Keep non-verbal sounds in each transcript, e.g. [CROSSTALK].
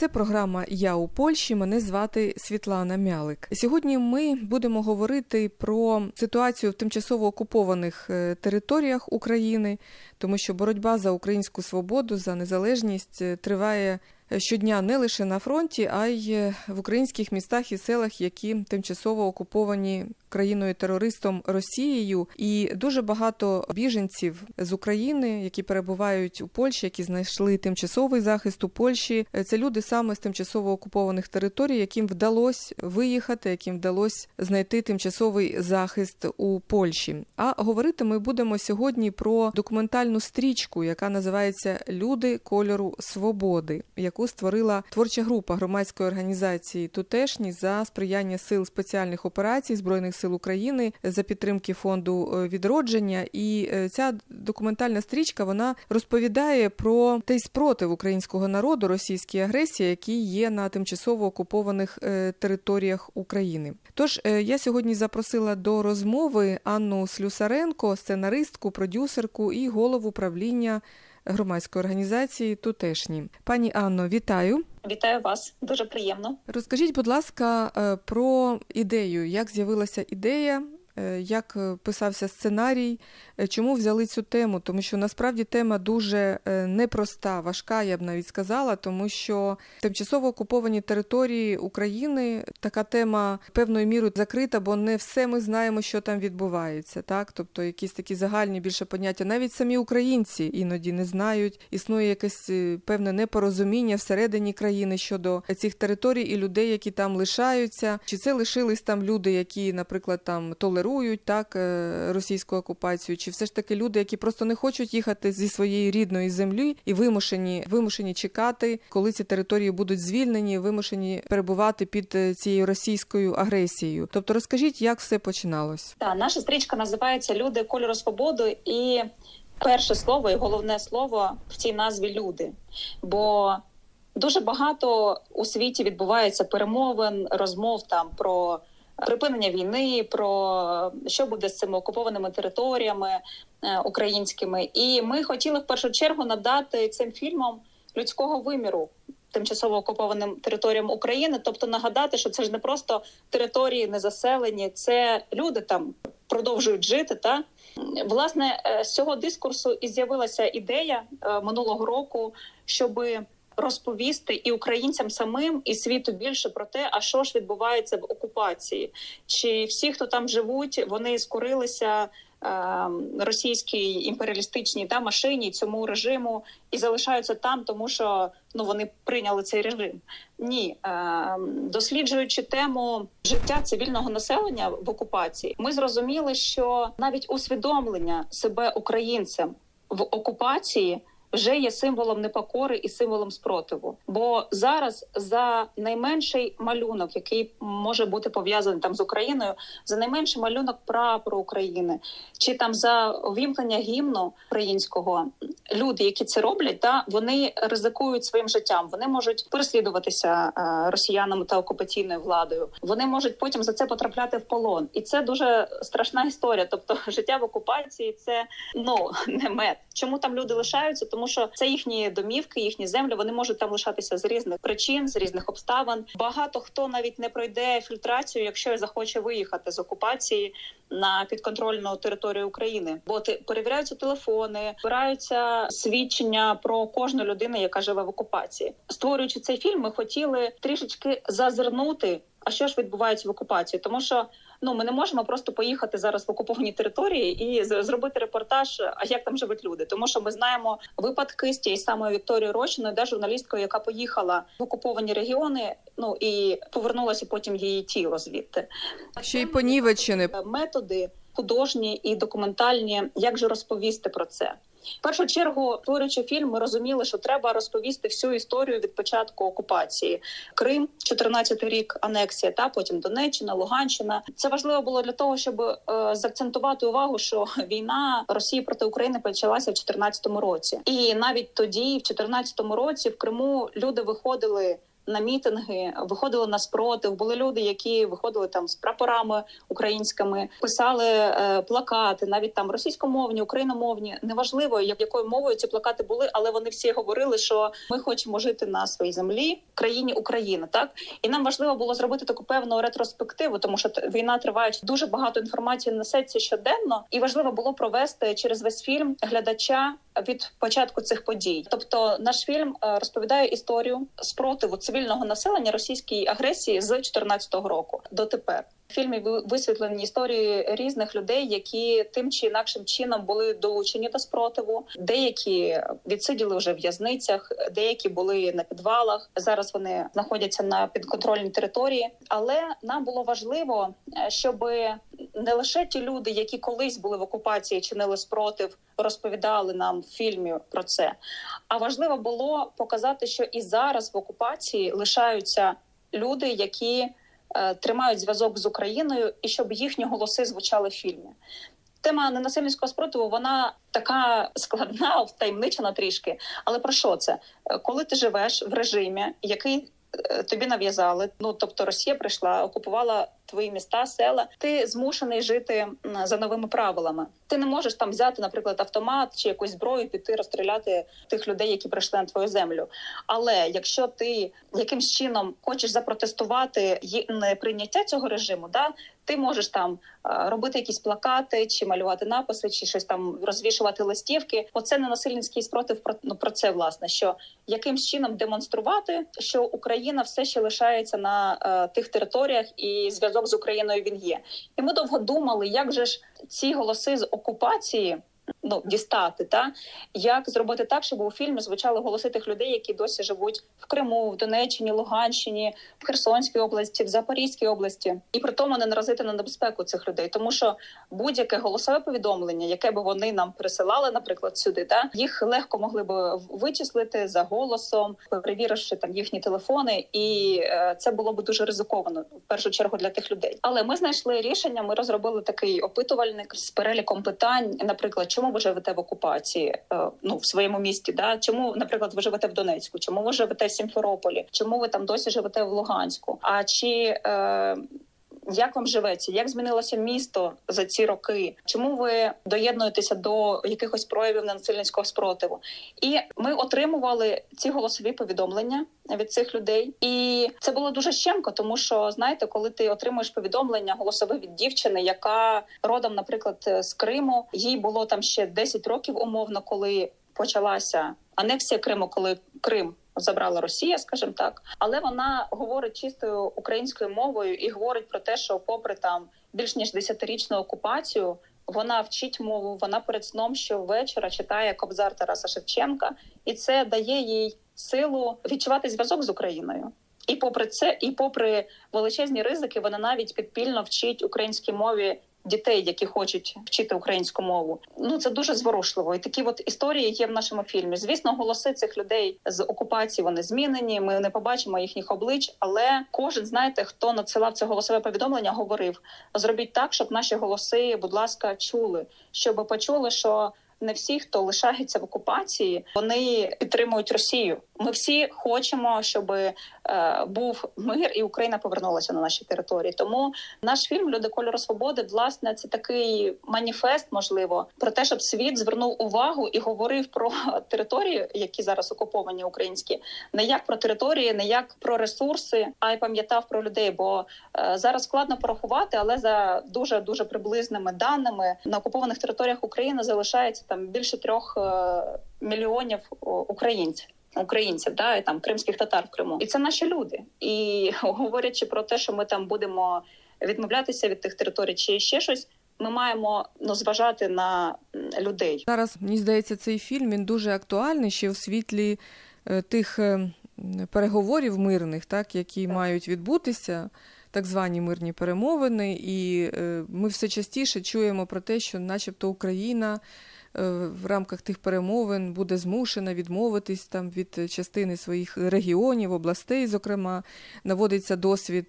Це програма Я у Польщі. Мене звати Світлана Мялик. Сьогодні ми будемо говорити про ситуацію в тимчасово окупованих е, територіях України, тому що боротьба за українську свободу, за незалежність е, триває щодня не лише на фронті, а й е, в українських містах і селах, які тимчасово окуповані країною терористом Росією, і дуже багато біженців з України, які перебувають у Польщі, які знайшли тимчасовий захист у Польщі. Це люди саме з тимчасово окупованих територій, яким вдалося виїхати, яким вдалося знайти тимчасовий захист у Польщі. А говорити ми будемо сьогодні про документальну стрічку, яка називається Люди кольору свободи, яку створила творча група громадської організації Тутешні за сприяння сил спеціальних операцій збройних сил України за підтримки фонду е, відродження. І е, ця документальна стрічка вона розповідає про той спротив українського народу російській агресії, який є на тимчасово окупованих е, територіях України. Тож я сьогодні запросила до розмови Анну Слюсаренко, сценаристку, продюсерку і голову правління. Громадської організації тутешні пані Анно, вітаю. Вітаю вас, дуже приємно. Розкажіть, будь ласка, про ідею, як з'явилася ідея, як писався сценарій, чому взяли цю тему? Тому що насправді тема дуже непроста, важка, я б навіть сказала, тому що тимчасово окуповані території України така тема певною мірою закрита, бо не все ми знаємо, що там відбувається. Так, тобто якісь такі загальні більше поняття. Навіть самі українці іноді не знають. Існує якесь певне непорозуміння всередині країни щодо цих територій і людей, які там лишаються. Чи це лишились там люди, які, наприклад, там толерують так російську окупацію? Чи все ж таки люди, які просто не хочуть їхати зі своєї рідної землі і вимушені вимушені чекати, коли ці території будуть звільнені, вимушені перебувати під цією російською агресією. Тобто, розкажіть, як все починалось? Так, наша стрічка називається Люди кольору свободи, і перше слово і головне слово в цій назві люди. Бо дуже багато у світі відбувається перемовин, розмов там про припинення війни, про що буде з цими окупованими територіями е, українськими. І ми хотіли в першу чергу надати цим фільмам людського виміру. Тимчасово окупованим територіям України, тобто нагадати, що це ж не просто території незаселені, це люди там продовжують жити. Та власне з цього дискурсу і з'явилася ідея минулого року, щоби розповісти і українцям самим, і світу більше про те, а що ж відбувається в окупації, чи всі, хто там живуть, вони скорилися е, російській імперіалістичній та машині цьому режиму і залишаються там, тому що ну вони прийняли цей режим. Ні, е, досліджуючи тему життя цивільного населення в окупації, ми зрозуміли, що навіть усвідомлення себе українцем в окупації вже є символом непокори і символом спротиву. Бо зараз за найменший малюнок, який може бути пов'язаний там з Україною, за найменший малюнок прапору України, чи там за увімкнення гімну українського люди, які це роблять, та вони ризикують своїм життям. Вони можуть переслідуватися е, росіянами та окупаційною владою. Вони можуть потім за це потрапляти в полон, і це дуже страшна історія. Тобто, [LAUGHS] життя в окупації це ну не мед. Чому там люди лишаються? Тому що це їхні домівки, їхні землі. Вони можуть там лишатися з різних причин, з різних обставин. Багато хто навіть не пройде фільтрацію, якщо захоче виїхати з окупації на підконтрольну територію України, бо перевіряються телефони, збираються свідчення про кожну людину, яка живе в окупації. Створюючи цей фільм, ми хотіли трішечки зазирнути. А що ж відбувається в окупації? Тому що ну ми не можемо просто поїхати зараз в окуповані території і зробити репортаж. А як там живуть люди? Тому що ми знаємо випадки з тієї самої Вікторії Рощиною, де журналісткою, яка поїхала в окуповані регіони. Ну і повернулася потім її тіло звідти. Ще й понівечені методи художні і документальні. Як же розповісти про це? В першу чергу, творячи фільм, ми розуміли, що треба розповісти всю історію від початку окупації. Крим, 14-й рік, анексія, та потім Донеччина, Луганщина. Це важливо було для того, щоб е, заакцентувати увагу, що [LAUGHS] війна Росії проти України почалася в 2014 році, і навіть тоді, в 2014 році, в Криму люди виходили на мітинги, виходили на спротив. Були люди, які виходили там з прапорами українськими, писали е, плакати, навіть там російськомовні, україномовні. Неважливо, як якою мовою ці плакати були, але вони всі говорили, що ми хочемо жити на своїй землі, країні Україна. Так і нам важливо було зробити таку певну ретроспективу, тому що війна триває дуже багато інформації несеться щоденно, і важливо було провести через весь фільм глядача від початку цих подій. Тобто, наш фільм е, розповідає історію спротиву цивільного населення російській агресії з 2014 року дотепер. В фільмі ви- висвітлені історії різних людей, які тим чи інакшим чином були долучені до спротиву. Деякі відсиділи вже в в'язницях, деякі були на підвалах. Зараз вони знаходяться на підконтрольній території. Але нам було важливо, е, щоб не лише ті люди, які колись були в окупації, чинили спротив, розповідали нам в фільмі про це. А важливо було показати, що і зараз в окупації лишаються люди, які е, тримають зв'язок з Україною, і щоб їхні голоси звучали в фільмі. Тема ненасильницького спротиву вона така складна, втаємничена трішки. Але про що це? Е, Коли ти живеш в режимі, який е, тобі нав'язали, ну тобто Росія прийшла, окупувала твої міста, села, ти змушений жити за новими правилами. Ти не можеш там взяти, наприклад, автомат чи якусь зброю, піти розстріляти тих людей, які прийшли на твою землю. Але якщо ти якимсь чином хочеш запротестувати неприйняття цього режиму, да ти можеш там робити якісь плакати, чи малювати написи, чи щось там розвішувати листівки. Оце не насильницький спротив про ну, про це власне, що якимсь чином демонструвати, що Україна все ще лишається на е, тих територіях, і зв'язок з Україною він є. І ми довго думали, як же ж ці голоси з окупації. Ну, дістати, та як зробити так, щоб у фільмі звучали голоси тих людей, які досі живуть в Криму, в Донеччині, Луганщині, в Херсонській області, в Запорізькій області, і при тому не наразити на небезпеку цих людей, тому що будь-яке голосове повідомлення, яке би вони нам присилали, наприклад, сюди, та їх легко могли би вичислити за голосом, перевіривши там їхні телефони, і е, це було б дуже ризиковано в першу чергу для тих людей. Але ми знайшли рішення. Ми розробили такий опитувальник з переліком питань, наприклад, чому ви живете в окупації, е, ну в своєму місті, да? Чому, наприклад, ви живете в Донецьку, чому ви живете в Сімферополі, чому ви там досі живете в Луганську? А чи е, як вам живеться? Як змінилося місто за ці роки? Чому ви доєднуєтеся до якихось проявів ненасильницького спротиву? І ми отримували ці голосові повідомлення від цих людей, і це було дуже щемко, тому що знаєте, коли ти отримуєш повідомлення голосове від дівчини, яка родом, наприклад, з Криму, їй було там ще 10 років умовно, коли почалася анексія Криму, коли Крим забрала Росія, скажімо так, але вона говорить чистою українською мовою і говорить про те, що, попри там більш ніж десятирічну окупацію, вона вчить мову. Вона перед сном щовечора читає Кобзар Тараса Шевченка, і це дає їй силу відчувати зв'язок з Україною. І попри це, і попри величезні ризики, вона навіть підпільно вчить українській мові дітей, які хочуть вчити українську мову. Ну це дуже зворушливо. І такі от історії є в нашому фільмі. Звісно, голоси цих людей з окупації вони змінені. Ми не побачимо їхніх облич, але кожен знаєте, хто надсилав це голосове повідомлення, говорив: зробіть так, щоб наші голоси, будь ласка, чули, щоб почули, що. Не всі, хто лишається в окупації, вони підтримують Росію. Ми всі хочемо, щоб е, був мир і Україна повернулася на наші території. Тому наш фільм Люди кольору свободи власне це такий маніфест, можливо, про те, щоб світ звернув увагу і говорив про території, які зараз окуповані українські, не як про території, не як про ресурси, а й пам'ятав про людей. Бо е, зараз складно порахувати, але за дуже дуже приблизними даними на окупованих територіях України залишається там більше трьох е, мільйонів українців. Українців, да, і там кримських татар в Криму, і це наші люди. І [LAUGHS] говорячи про те, що ми там будемо відмовлятися від тих територій, чи ще щось, ми маємо ну зважати на людей. Зараз мені здається, цей фільм він дуже актуальний ще в світлі е, тих е, переговорів мирних, так які мають відбутися. Так звані мирні перемовини, і е, ми все частіше чуємо про те, що, начебто, Україна в рамках тих перемовин буде змушена відмовитись там від частини своїх регіонів, областей, зокрема, наводиться досвід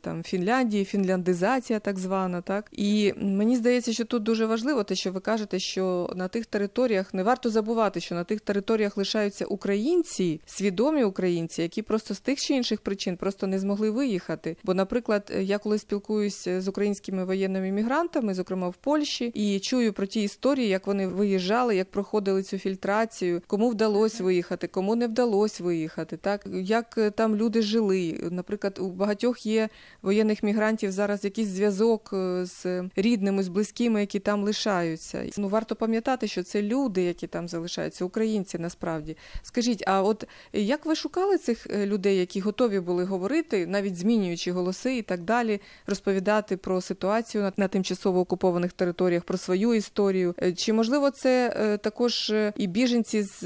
там Фінляндії, фінляндизація так звана. Так і мені здається, що тут дуже важливо те, що ви кажете, що на тих територіях не варто забувати, що на тих територіях лишаються українці, свідомі українці, які просто з тих чи інших причин просто не змогли виїхати. Бо, наприклад, я коли спілкуюсь з українськими воєнними мігрантами, зокрема в Польщі, і чую про ті історії, як вони виїжджали, як проходили цю фільтрацію, кому вдалося виїхати, кому не вдалося виїхати, так як там люди жили. Наприклад, у багатьох є воєнних мігрантів зараз якийсь зв'язок з рідними, з близькими, які там лишаються. Ну варто пам'ятати, що це люди, які там залишаються, українці насправді. Скажіть, а от як ви шукали цих людей, які готові були говорити, навіть змінюючи голоси і так далі, розповідати про ситуацію на, на тимчасово окупованих територіях, про свою історію? Чи можливо це також і біженці, з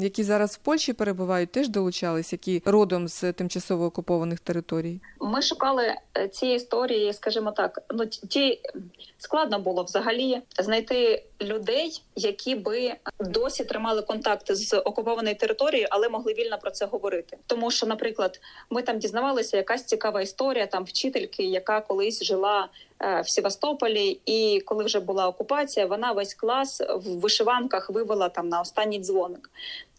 які зараз в Польщі перебувають, теж долучались, які родом з тимчасово окупованих територій? Ми шукали ці історії, скажімо так, ну ті складно було взагалі знайти людей, які би досі тримали контакти з окупованої території, але могли вільно про це говорити. Тому що, наприклад, ми там дізнавалися, якась цікава історія там вчительки, яка колись жила в Севастополі, і коли вже була окупація, вона весь клас в вишиванках вивела там на останній дзвоник.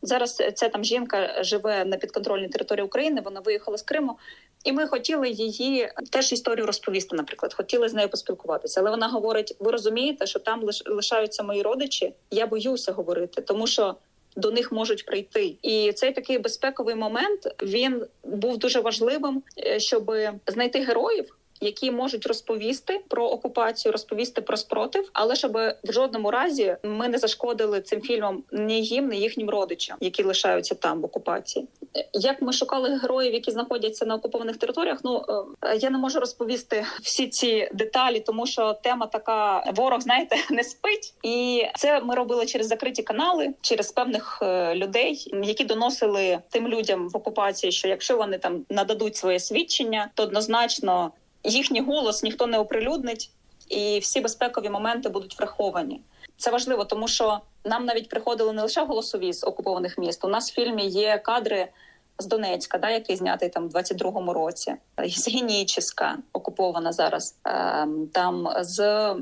Зараз ця там жінка живе на підконтрольній території України. Вона виїхала з Криму, і ми хотіли її теж історію розповісти. Наприклад, хотіли з нею поспілкуватися. Але вона говорить: ви розумієте, що там лишаються мої родичі? Я боюся говорити, тому що. До них можуть прийти, і цей такий безпековий момент він був дуже важливим, щоб знайти героїв, які можуть розповісти про окупацію, розповісти про спротив, але щоб в жодному разі ми не зашкодили цим фільмом ні їм, ні їхнім родичам, які лишаються там в окупації. Як ми шукали героїв, які знаходяться на окупованих територіях? Ну я не можу розповісти всі ці деталі, тому що тема така: ворог, знаєте, [LAUGHS] не спить, і це ми робили через закриті канали, через певних людей, які доносили тим людям в окупації, що якщо вони там нададуть своє свідчення, то однозначно їхній голос ніхто не оприлюднить, і всі безпекові моменти будуть враховані. Це важливо, тому що нам навіть приходили не лише голосові з окупованих міст. У нас в фільмі є кадри з Донецька, да, який знятий там в 22-му році, з Геніческа, окупована зараз, там з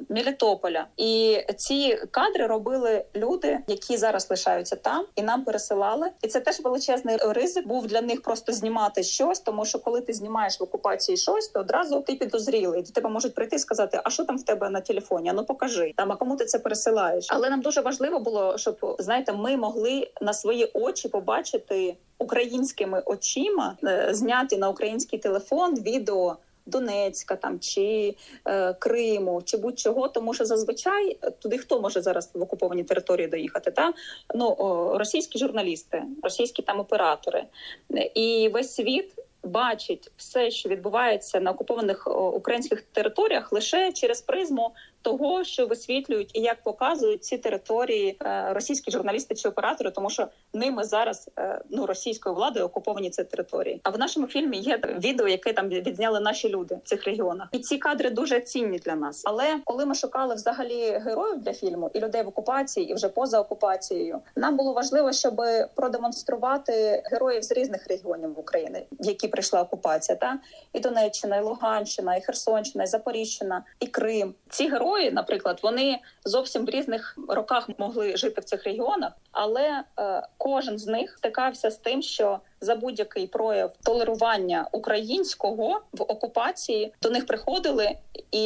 Мелітополя. І ці кадри робили люди, які зараз лишаються там, і нам пересилали. І це теж величезний ризик був для них просто знімати щось, тому що коли ти знімаєш в окупації щось, то одразу ти підозрілий. До тебе можуть прийти і сказати, а що там в тебе на телефоні? Ну покажи там, а кому ти це пересилаєш. Але нам дуже важливо було, щоб знаєте, ми могли на свої очі побачити українськими очима е, зняті на український телефон відео Донецька там чи е, Криму, чи будь-чого, тому що зазвичай туди хто може зараз в окуповані території доїхати? Та ну о, російські журналісти, російські там оператори, і весь світ. Бачить все, що відбувається на окупованих українських територіях, лише через призму того, що висвітлюють і як показують ці території е, російські журналісти чи оператори, тому що ними зараз е, ну російською владою окуповані ці території. А в нашому фільмі є відео, яке там відзняли наші люди в цих регіонах, і ці кадри дуже цінні для нас. Але коли ми шукали взагалі героїв для фільму і людей в окупації, і вже поза окупацією, нам було важливо, щоб продемонструвати героїв з різних регіонів України, в які прийшла окупація, та і Донеччина, і Луганщина, і Херсонщина, і Запоріжжя, і Крим. Ці герої, наприклад, вони зовсім в різних роках могли жити в цих регіонах, але е, кожен з них стикався з тим, що за будь-який прояв толерування українського в окупації до них приходили і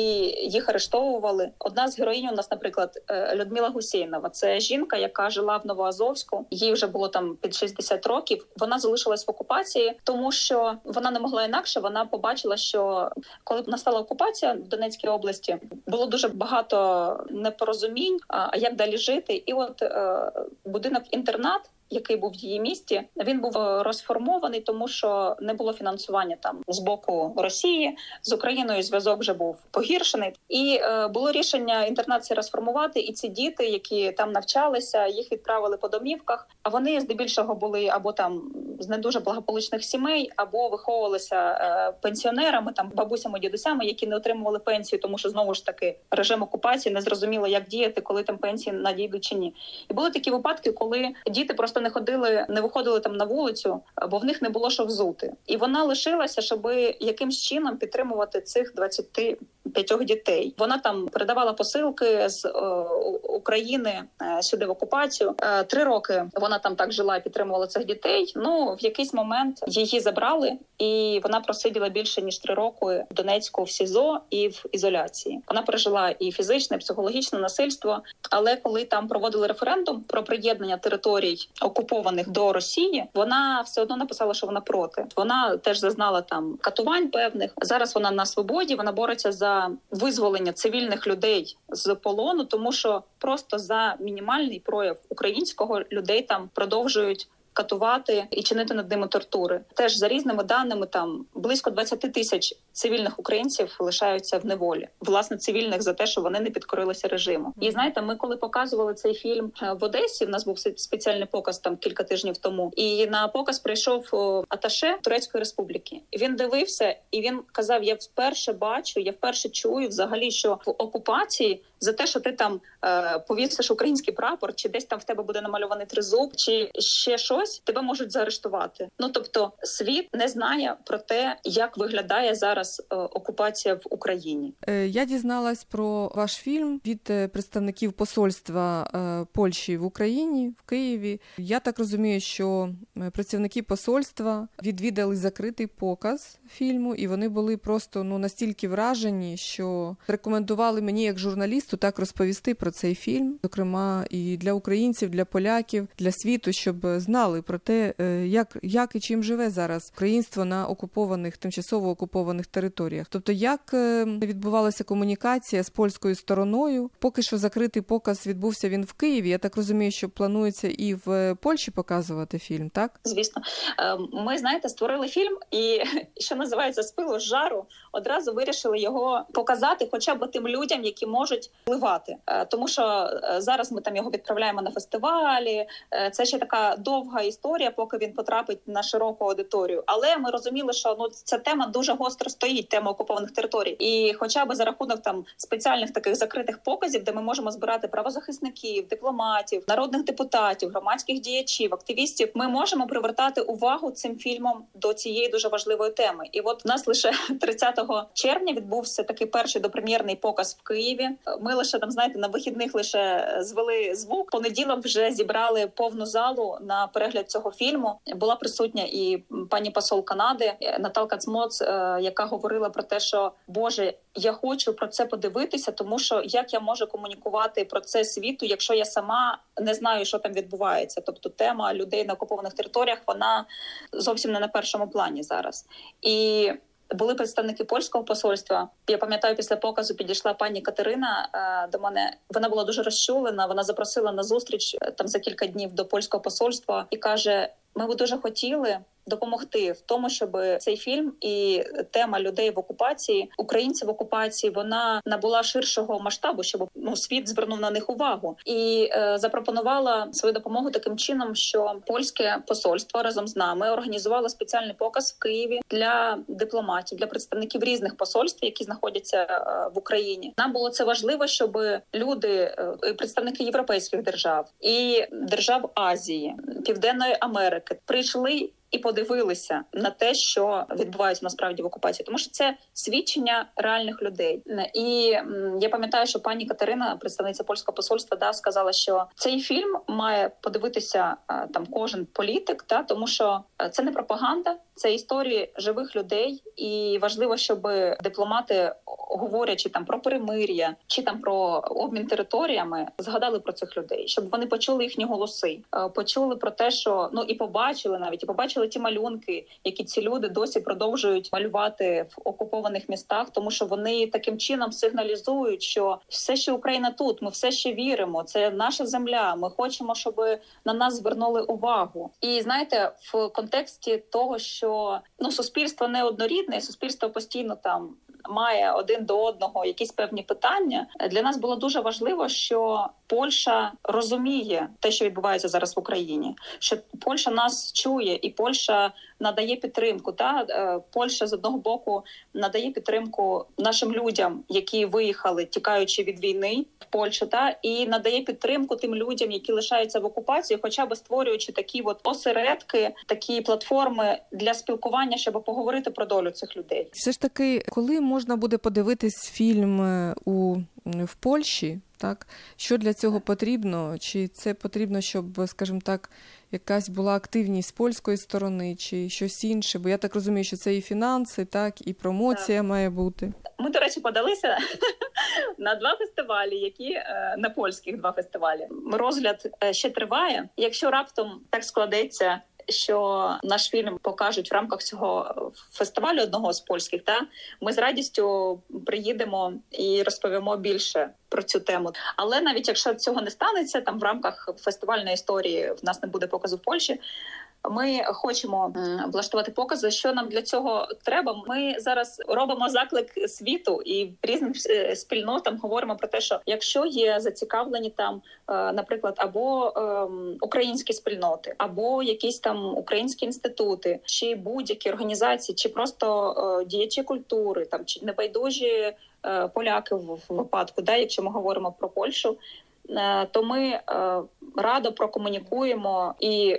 їх арештовували. Одна з героїнь у нас, наприклад, Людмила Гусейнова. Це жінка, яка жила в Новоазовську. Їй вже було там під 60 років. Вона залишилась в окупації, тому що вона не могла інакше. Вона побачила, що коли настала окупація в Донецькій області, було дуже багато непорозумінь. А як далі жити? І от е, будинок інтернат який був в її місті, він був розформований, тому що не було фінансування там з боку Росії з Україною. Зв'язок вже був погіршений, і е, було рішення інтернації розформувати. І ці діти, які там навчалися, їх відправили по домівках. А вони здебільшого були або там з не дуже благополучних сімей, або виховувалися е, пенсіонерами, там бабусями, дідусями, які не отримували пенсію, тому що знову ж таки режим окупації не зрозуміло, як діяти, коли там пенсії надійдуть чи ні. І були такі випадки, коли діти просто не ходили, не виходили там на вулицю, бо в них не було що взути. І вона лишилася, щоб якимсь чином підтримувати цих 25 дітей. Вона там передавала посилки з е, України е, сюди в окупацію. Е, три роки вона там так жила і підтримувала цих дітей. Ну в якийсь момент її забрали, і вона просиділа більше ніж три роки в Донецьку в СІЗО і в ізоляції. Вона пережила і фізичне, і психологічне насильство. Але коли там проводили референдум про приєднання територій окупованих до Росії, вона все одно написала, що вона проти. Вона теж зазнала там катувань певних. Зараз вона на свободі. Вона бореться за визволення цивільних людей з полону, тому що просто за мінімальний прояв українського людей там продовжують катувати і чинити над ними тортури. Теж за різними даними, там близько 20 тисяч цивільних українців лишаються в неволі, власне, цивільних за те, що вони не підкорилися режиму. І знаєте, ми коли показували цей фільм е, в Одесі, в нас був спеціальний показ там кілька тижнів тому. І на показ прийшов Аташе Турецької Республіки. Він дивився і він казав: Я вперше бачу, я вперше чую взагалі, що в окупації за те, що ти там е, повісиш український прапор, чи десь там в тебе буде намальований тризуб, чи ще щось, тебе можуть заарештувати. Ну тобто, світ не знає про те, як виглядає зараз е, окупація в Україні. Е, я дізналась про ваш фільм від е, представників посольства е, Польщі в Україні в Києві. Я так розумію, що працівники посольства відвідали закритий показ фільму, і вони були просто ну настільки вражені, що рекомендували мені як журналіст журналісту так розповісти про цей фільм, зокрема і для українців, для поляків, для світу, щоб знали про те, е, як як і чим живе зараз українство на окупованих, тимчасово окупованих територіях. Тобто, як е, відбувалася комунікація з польською стороною, поки що закритий показ відбувся він в Києві. Я так розумію, що планується і в Польщі показувати фільм, так звісно, е, ми знаєте, створили фільм, і [LAUGHS] що називається з пилу з жару, одразу вирішили його показати, хоча б тим людям, які можуть впливати, е, тому що е, зараз ми там його відправляємо на фестивалі. Е, це ще така довга історія, поки він потрапить на широку аудиторію. Але ми розуміли, що ну ця тема дуже гостро стоїть. Тема окупованих територій, і хоча б за рахунок там спеціальних таких закритих показів, де ми можемо збирати правозахисників, дипломатів, народних депутатів, громадських діячів, активістів, ми можемо привертати увагу цим фільмом до цієї дуже важливої теми. І от у нас лише [LAUGHS] 30 червня відбувся такий перший допрем'єрний показ в Києві. Ми лише там знаєте на вихідних лише е, звели звук. Понеділок вже зібрали повну залу на перегляд цього фільму. Була присутня і пані посол Канади е, Наталка Цмоц, е, яка говорила про те, що Боже, я хочу про це подивитися, тому що як я можу комунікувати про це світу, якщо я сама не знаю, що там відбувається. Тобто тема людей на окупованих територіях вона зовсім не на першому плані зараз і. Були представники польського посольства. Я пам'ятаю, після показу підійшла пані Катерина е, до мене. Вона була дуже розчулена. Вона запросила на зустріч е, там за кілька днів до польського посольства і каже: Ми б дуже хотіли, допомогти в тому, щоб цей фільм і тема людей в окупації, українців в окупації, вона набула ширшого масштабу, щоб ну, світ звернув на них увагу, і е, запропонувала свою допомогу таким чином, що польське посольство разом з нами організувало спеціальний показ в Києві для дипломатів, для представників різних посольств, які знаходяться е, в Україні. Нам було це важливо, щоб люди, е, представники європейських держав і держав Азії, Південної Америки прийшли і подивилися на те, що відбувається насправді в окупації, тому що це свідчення реальних людей. І я пам'ятаю, що пані Катерина, представниця польського посольства, да сказала, що цей фільм має подивитися там кожен політик, та тому що це не пропаганда, це історії живих людей, і важливо, щоб дипломати, говорячи там про перемир'я чи там про обмін територіями, згадали про цих людей, щоб вони почули їхні голоси, почули про те, що ну і побачили навіть і побачили ті малюнки, які ці люди досі продовжують малювати в окупованих містах, тому що вони таким чином сигналізують, що все, що Україна тут, ми все ще віримо. Це наша земля. Ми хочемо, щоб на нас звернули увагу. І знаєте, в контексті того, що ну суспільство неоднорідне, суспільство постійно там має один до одного якісь певні питання. Для нас було дуже важливо, що Польща розуміє те, що відбувається зараз в Україні. Що Польща нас чує, і Польща надає підтримку. Та е, Польща з одного боку надає підтримку нашим людям, які виїхали, тікаючи від війни в Польщу, та і надає підтримку тим людям, які лишаються в окупації, хоча б створюючи такі от осередки, такі платформи для спілкування, щоб поговорити про долю цих людей. Все ж таки, коли можна буде подивитись фільм е, у в Польщі, так що для цього потрібно? Чи це потрібно, щоб, скажімо так, якась була активність з польської сторони, чи щось інше? Бо я так розумію, що це і фінанси, так і промоція так. має бути. Ми, до речі, подалися [LAUGHS] на два фестивалі, які е, на польських два фестивалі. Розгляд е, ще триває. Якщо раптом так складеться, що наш фільм покажуть в рамках цього фестивалю одного з польських, та ми з радістю приїдемо і розповімо більше про цю тему. Але навіть якщо цього не станеться, там в рамках фестивальної історії в нас не буде показу в Польщі. Ми хочемо влаштувати покази. Що нам для цього треба? Ми зараз робимо заклик світу і різним е, спільнотам говоримо про те, що якщо є зацікавлені там, е, наприклад, або ем, українські спільноти, або якісь там українські інститути, чи будь-які організації, чи просто е, діячі культури, там чи небайдужі поляки в випадку, да, якщо ми говоримо про Польщу. То ми радо прокомунікуємо і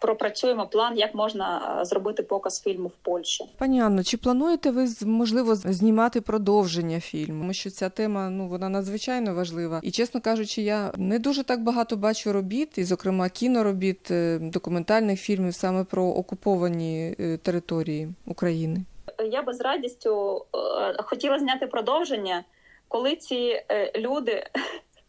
пропрацюємо план, як можна е, зробити показ фільму в Польщі. Пані Анно, чи плануєте ви можливо знімати продовження фільму? Тому що ця тема ну вона надзвичайно важлива. І чесно кажучи, я не дуже так багато бачу робіт, і, зокрема, кіноробіт, е, документальних фільмів саме про окуповані е, території України. Я би з радістю хотіла зняти продовження, коли ці люди. [LAUGHS]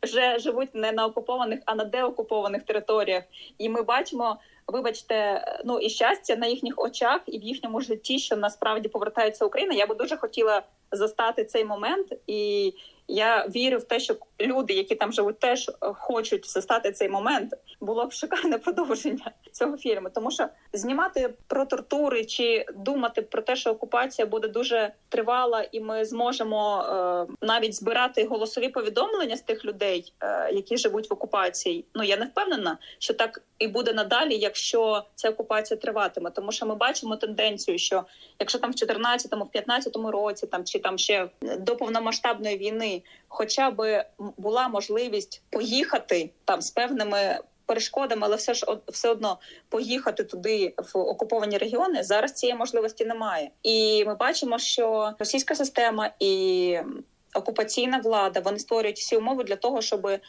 Вже живуть не на окупованих, а на деокупованих територіях, і ми бачимо вибачте, ну і щастя на їхніх очах і в їхньому житті, що насправді повертається Україна. Я би дуже хотіла застати цей момент, і я вірю в те, що люди, які там живуть, теж е, хочуть застати цей момент. Було б шикарне продовження [LAUGHS] цього фільму, тому що знімати про тортури чи думати про те, що окупація буде дуже тривала, і ми зможемо е, навіть збирати голосові повідомлення з тих людей, е, які живуть в окупації. Ну я не впевнена, що так і буде надалі, якщо ця окупація триватиме, тому що ми бачимо тенденцію, що якщо там в 14-му, в 15-му році, там чи там ще до повномасштабної війни, хоча би була можливість поїхати там з певними перешкодами, але все ж все одно поїхати туди в окуповані регіони. Зараз цієї можливості немає, і ми бачимо, що російська система і окупаційна влада вони створюють всі умови для того, щоб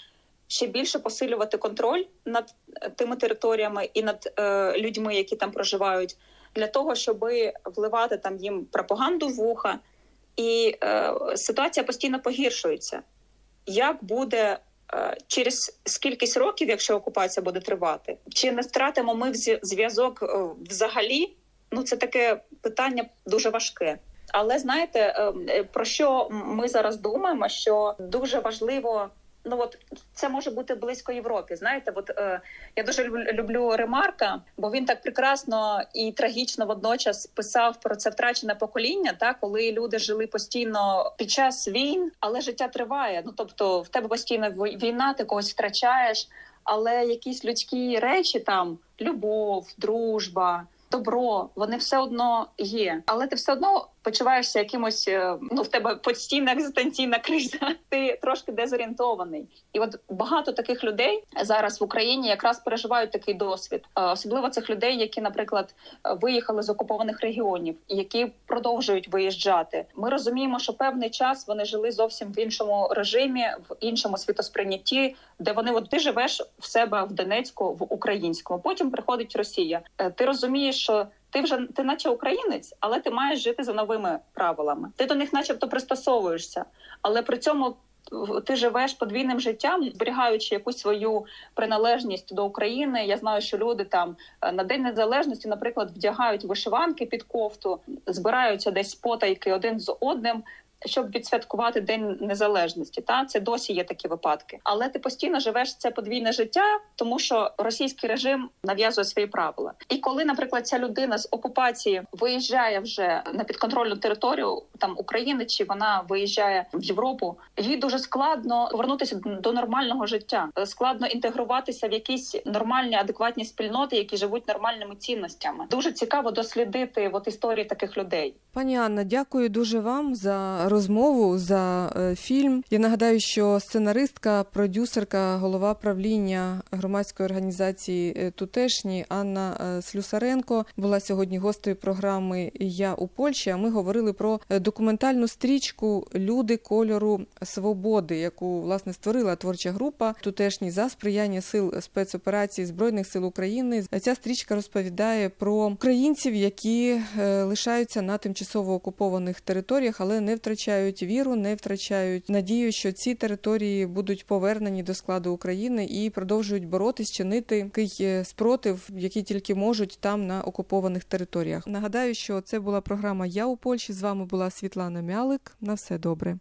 ще більше посилювати контроль над тими територіями і над е, людьми, які там проживають, для того, щоб вливати там їм пропаганду в вуха, і е, ситуація постійно погіршується. Як буде е, через скількись років, якщо окупація буде тривати, чи не втратимо ми зв'язок е, взагалі? Ну це таке питання дуже важке. Але знаєте, е, е, про що ми зараз думаємо? Що дуже важливо ну от це може бути близько Європі. Знаєте, от е, я дуже люблю, Ремарка, бо він так прекрасно і трагічно водночас писав про це втрачене покоління, та коли люди жили постійно під час війн, але життя триває. Ну тобто, в тебе постійно війна, ти когось втрачаєш, але якісь людські речі там любов, дружба. Добро, вони все одно є, але ти все одно почуваєшся якимось. Е, ну в тебе постійна екзистенційна криза. [LAUGHS] Ти трошки дезорієнтований, і от багато таких людей зараз в Україні якраз переживають такий досвід, е, особливо цих людей, які, наприклад, виїхали з окупованих регіонів, які продовжують виїжджати. Ми розуміємо, що певний час вони жили зовсім в іншому режимі, в іншому світосприйнятті, де вони от ти живеш в себе в Донецьку, в українському. Потім приходить Росія. Е, ти розумієш, що ти вже ти, наче українець, але ти маєш жити за новими правилами. Ти до них, начебто, пристосовуєшся, але при цьому. Ти живеш подвійним життям, зберігаючи якусь свою приналежність до України. Я знаю, що люди там е, на день незалежності, наприклад, вдягають вишиванки під кофту, збираються десь потайки один з одним щоб відсвяткувати День Незалежності. Та це досі є такі випадки. Але ти постійно живеш це подвійне життя, тому що російський режим нав'язує свої правила. І коли, наприклад, ця людина з окупації виїжджає вже на підконтрольну територію там України, чи вона виїжджає в Європу, їй дуже складно повернутися до нормального життя, складно інтегруватися в якісь нормальні, адекватні спільноти, які живуть нормальними цінностями. Дуже цікаво дослідити от історії таких людей. Пані Анна, дякую дуже вам за розмову за е, фільм. Я нагадаю, що сценаристка, продюсерка, голова правління громадської організації е, тутешні Анна е, Слюсаренко була сьогодні гостею програми Я у Польщі. А ми говорили про документальну стрічку Люди кольору свободи, яку власне створила творча група тутешні за сприяння сил спецоперації збройних сил України. Ця стрічка розповідає про українців, які лишаються на тимчасово окупованих територіях, але не втрачають віру, не втрачають надію, що ці території будуть повернені до складу України і продовжують боротись, чинити такий е, спротив, який тільки можуть там на окупованих територіях. Нагадаю, що це була програма Я у Польщі. З вами була Світлана Мялик. На все добре.